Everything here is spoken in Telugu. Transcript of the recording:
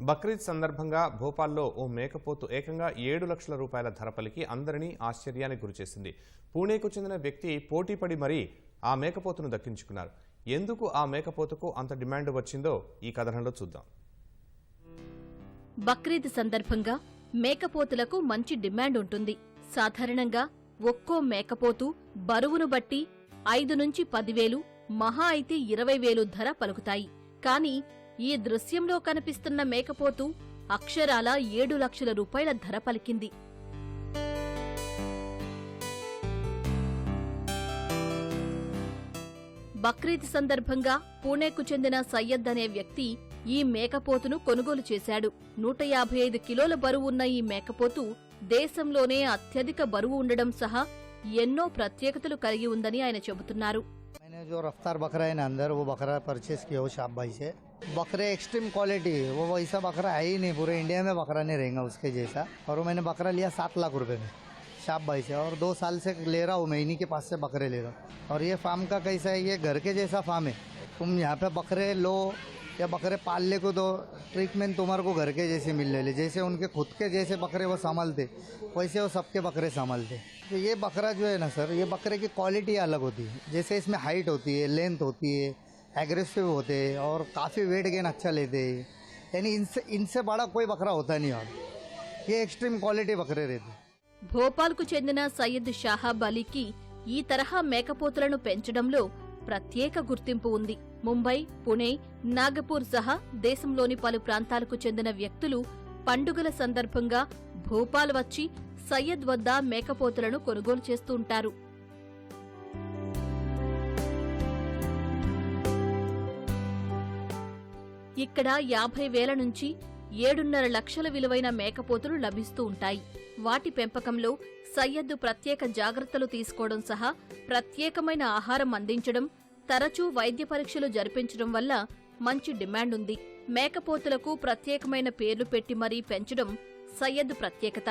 బక్రీద్ సందర్భంగా భోపాల్లో ఓ మేకపోతు ఏకంగా ఏడు లక్షల రూపాయల ధర పలికి అందరినీ ఆశ్చర్యానికి గురిచేసింది. పూణేకు చెందిన వ్యక్తి పోటీపడి మరీ ఆ మేకపోతును దక్కించుకున్నారు. ఎందుకు ఆ మేకపోతుకు అంత డిమాండ్ వచ్చిందో ఈ కథనంలో చూద్దాం. బక్రీద్ సందర్భంగా మేకపోతులకు మంచి డిమాండ్ ఉంటుంది. సాధారణంగా ఒక్కో మేకపోతు బరువును బట్టి ఐదు నుంచి పదివేలు మహా అయితే ఇరవై వేలు ధర పలుకుతాయి. కానీ ఈ దృశ్యంలో కనిపిస్తున్న మేకపోతు అక్షరాల ఏడు లక్షల రూపాయల ధర పలికింది. బక్రీద్ సందర్భంగా పూణేకు చెందిన సయ్యద్ అనే వ్యక్తి ఈ మేకపోతును కొనుగోలు చేశాడు. నూట యాభై ఐదు కిలోల బరువు ఉన్న ఈ మేకపోతు దేశంలోనే అత్యధిక బరువు ఉండడం సహా ఎన్నో ప్రత్యేకతలు కలిగి ఉందని ఆయన చెబుతున్నారు. मैंने जो रफ्तार बकरा है ना अंदर, वो बकरा परचेस किया हो शाप भाई से। बकरे एक्सट्रीम क्वालिटी वो वैसा बकरा है ही नहीं, पूरे इंडिया में बकरा नहीं रहेगा उसके जैसा। और वो मैंने बकरा लिया सात लाख रुपए में, शाप भाई से। और दो साल से ले रहा हूँ मैं इन्हीं के पास से बकरे ले रहा हूँ। और ये फार्म का कैसा है, ये घर के जैसा फार्म है। तुम यहाँ पे बकरे लो या बकरे पालने को दो ट्रीटमेंट तुम्हारे को घर के जैसे मिलने ले जैसे उनके खुद के जैसे बकरे वो संभालते वैसे वो सबके बकरे संभालते तो ये बकरा जो है ना सर ये बकरे की क्वालिटी अलग होती है जैसे इसमें हाइट होती है लेंथ होती है एग्रेसिव होते हैं और काफ़ी वेट गेन अच्छा लेते हैं यानी इनसे इनसे बड़ा कोई बकरा होता नहीं और ये एक्सट्रीम क्वालिटी बकरे रहते हैं భోపాల్కు చెందిన సయ్యద్ షాహాబ్ అలీకి ఈ తరహా మేకపోతులను పెంచడంలో ప్రత్యేక గుర్తింపు ఉంది. ముంబై పుణే నాగపూర్ సహా దేశంలోని పలు ప్రాంతాలకు చెందిన వ్యక్తులు పండుగల సందర్భంగా భోపాల్ వచ్చి సయ్యద్ వద్ద మేకపోతులను కొనుగోలు చేస్తూ ఉంటారు. ఇక్కడ యాభై వేల నుంచి ఏడున్నర లక్షల విలువైన మేకపోతులు లభిస్తూ ఉంటాయి. వాటి పెంపకంలో సయ్యద్దు ప్రత్యేక జాగ్రత్తలు తీసుకోవడం సహా ప్రత్యేకమైన ఆహారం అందించడం తరచూ వైద్య పరీక్షలు జరిపించడం వల్ల మంచి డిమాండ్ ఉంది మేకపోతులకు ప్రత్యేకమైన పేర్లు పెట్టి మరీ పెంచడం సయ్యద్ ప్రత్యేకత.